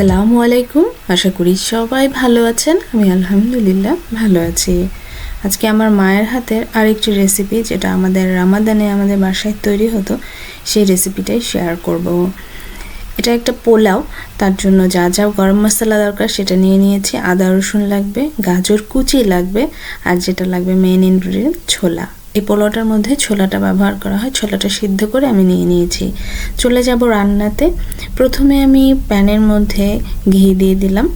আসসালামু আলাইকুম। আশা করি সবাই ভালো আছেন। আমি আলহামদুলিল্লাহ ভালো আছি। আজকে আমার মায়ের হাতের আরেকটি রেসিপি যেটা আমাদের রামাদানে আমাদের বাসায় তৈরি হতো, সেই রেসিপিটাই শেয়ার করব। এটা একটা পোলাও, তার জন্য যা যা গরম মশলা দরকার সেটা নিয়ে নিয়েছি। আদা, রসুন লাগবে, গাজর কুচি লাগবে, আর যেটা লাগবে মেন ইনগ্রিডিয়েন্ট ছোলা। এই পোলাওটার মধ্যে ছোলাটা ব্যবহার করা হয়। ছোলাটা সিদ্ধ করে আমি নিয়ে নিয়েছি। চলে যাব রান্নাতে। প্রথমে আমি প্যানের মধ্যে ঘি দিয়ে দিলাম।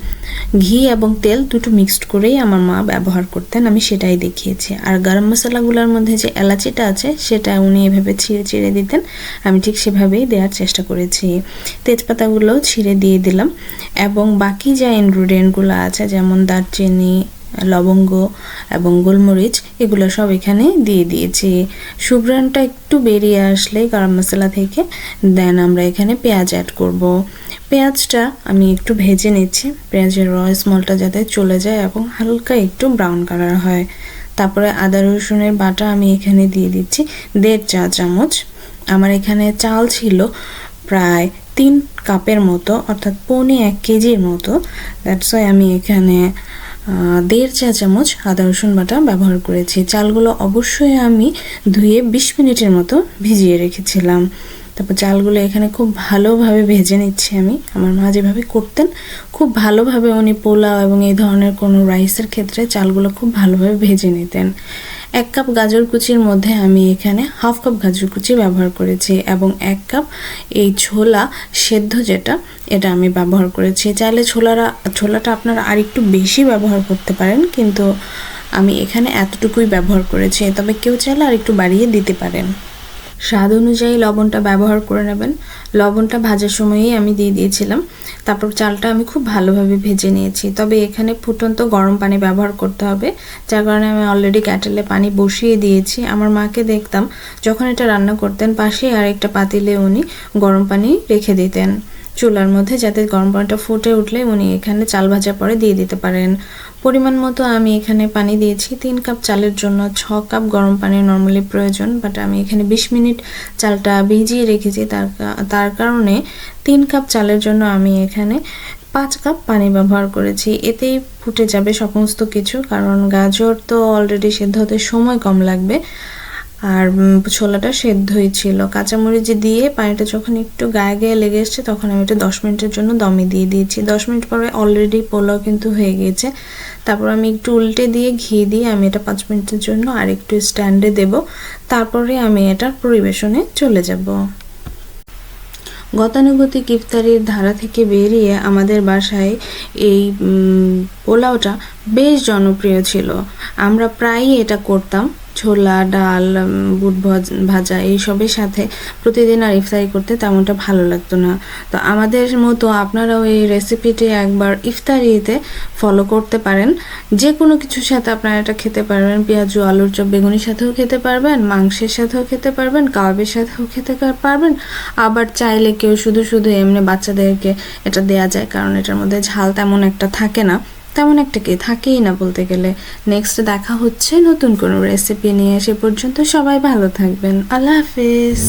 ঘি এবং তেল দুটো মিক্সড করেই আমার মা ব্যবহার করতেন, আমি সেটাই দেখিয়েছি। আর গরম মশলাগুলোর মধ্যে যে এলাচিটা আছে, সেটা উনি এভাবে ছিঁড়ে ছিঁড়ে দিতেন, আমি ঠিক সেভাবেই দেওয়ার চেষ্টা করেছি। তেজপাতাগুলো ছিঁড়ে দিয়ে দিলাম এবং বাকি যা ইনগ্রিডিয়েন্টগুলো আছে, যেমন দারচিনি লবঙ্গ এবং গোলমরিচ, এগুলো সব এখানে দিয়ে দিয়েছি। সুগ্রানটা একটু বেরিয়ে আসলে গরম মশলা থেকে, দেন আমরা এখানে পেঁয়াজ অ্যাড করব। পেঁয়াজটা আমি একটু ভেজে নিচ্ছি। পেঁয়াজের র স্মলটা যাতে চলে যায় এবং হালকা একটু ব্রাউন কালার হয়। তারপরে আদা, রসুনের বাটা আমি এখানে দিয়ে দিচ্ছি, দেড় চা চামচ। আমার এখানে চাল ছিল প্রায় তিন কাপের মতো, অর্থাৎ পৌনে এক কেজির মতো। দ্যাটস ওয়াই আমি এখানে দেড় চা চামচ আদা রসুন বাটা ব্যবহার করেছি। চালগুলো অবশ্যই আমি ধুয়ে বিশ মিনিটের মতো ভিজিয়ে রেখেছিলাম। তারপর চালগুলো এখানে খুব ভালোভাবে ভেজে নিচ্ছি আমি। আমার মা যেভাবে করতেন, খুব ভালোভাবে উনি পোলাও এবং এই ধরনের কোনো রাইসের ক্ষেত্রে চালগুলো খুব ভালোভাবে ভেজে নিতেন। এক কাপ গাজর কুচির মধ্যে আমি এখানে হাফ কাপ গাজর কুচি ব্যবহার করেছি এবং এক কাপ এই ছোলা সেদ্ধ যেটা, এটা আমি ব্যবহার করেছি। চাইলে ছোলারা, ছোলাটা আপনারা আর একটু বেশি ব্যবহার করতে পারেন, কিন্তু আমি এখানে এতটুকুই ব্যবহার করেছি। তবে কেউ চাইলে আর একটু বাড়িয়ে দিতে পারেন। স্বাদ অনুযায়ী লবণটা ব্যবহার করে নেবেন। লবণটা ভাজার সময়ই আমি দিয়ে দিয়েছিলাম। তারপর চালটা আমি খুব ভালোভাবে ভেজে নিয়েছি। তবে এখানে ফুটন্ত গরম পানি ব্যবহার করতে হবে, যার কারণে আমি অলরেডি ক্যাটেলে পানি বসিয়ে দিয়েছি। আমার মাকে দেখতাম, যখন এটা রান্না করতেন পাশেই আরেকটা পাতিলে উনি গরম পানি রেখে দিতেন। চুলার মধ্যে যাতে গরম পানিটা ফুটে উঠলে উনি এখানে চাল ভাজা পরে দিয়ে দিতে পারেন। পরিমাণ মতো আমি এখানে পানি দিয়েছি। তিন কাপ চালের জন্য ছ কাপ গরম পানি নর্মালি প্রয়োজন বাট আমি এখানে বিশ মিনিট চালটা ভিজিয়ে রেখেছি। তার তার কারণে তিন কাপ চালের জন্য আমি এখানে পাঁচ কাপ পানি ব্যবহার করেছি। এতেই ফুটে যাবে সমস্ত কিছু, কারণ গাজর তো অলরেডি সেদ্ধ হতে সময় কম লাগবে। আর ছোলাটা সেদ্ধই ছিল। কাঁচামরিচ দিয়ে পানিটা যখন একটু গায়ে গায়ে লেগে এসছে, তখন আমি এটা দশ মিনিটের জন্য দমে দিয়ে দিয়েছি। দশ মিনিট পরে অলরেডি পোলাও কিন্তু হয়ে গিয়েছে তারপর আমি একটু উল্টে দিয়ে ঘি দিয়ে আমি এটা পাঁচ মিনিটের জন্য আর একটু স্ট্যান্ডে দেব। তারপরে আমি এটা পরিবেশনে চলে যাব। গতানুগতিক ইফতারির ধারা থেকে বেরিয়ে আমাদের বাসায় এই পোলাওটা বেশ জনপ্রিয় ছিল। আমরা প্রায়ই এটা করতাম। ছোলা, ডাল বুট ভাজা এইসবের সাথে প্রতিদিন আর ইফতারি করতে তেমনটা ভালো লাগতো না। তো আমাদের মতো আপনারাও এই রেসিপিটি একবার ইফতারিতে ফলো করতে পারেন। যে কোনো কিছুর সাথে আপনারা এটা খেতে পারবেন। পেঁয়াজু, আলুর চপ বেগুনির সাথেও খেতে পারবেন, মাংসের সাথেও খেতে পারবেন, কাবাবের সাথেও খেতে পারবেন। আবার চাইলে কেউ শুধু শুধু এমনি বাচ্চাদেরকে এটা দেয়া যায়, কারণ এটার মধ্যে ঝাল তেমন একটা থাকে না। তেমন একটা কি, থাকেই না বলতে গেলে। নেক্সট দেখা হচ্ছে নতুন কোনো রেসিপি নিয়ে। সে পর্যন্ত সবাই ভালো থাকবেন। আল্লাহ হাফিজ।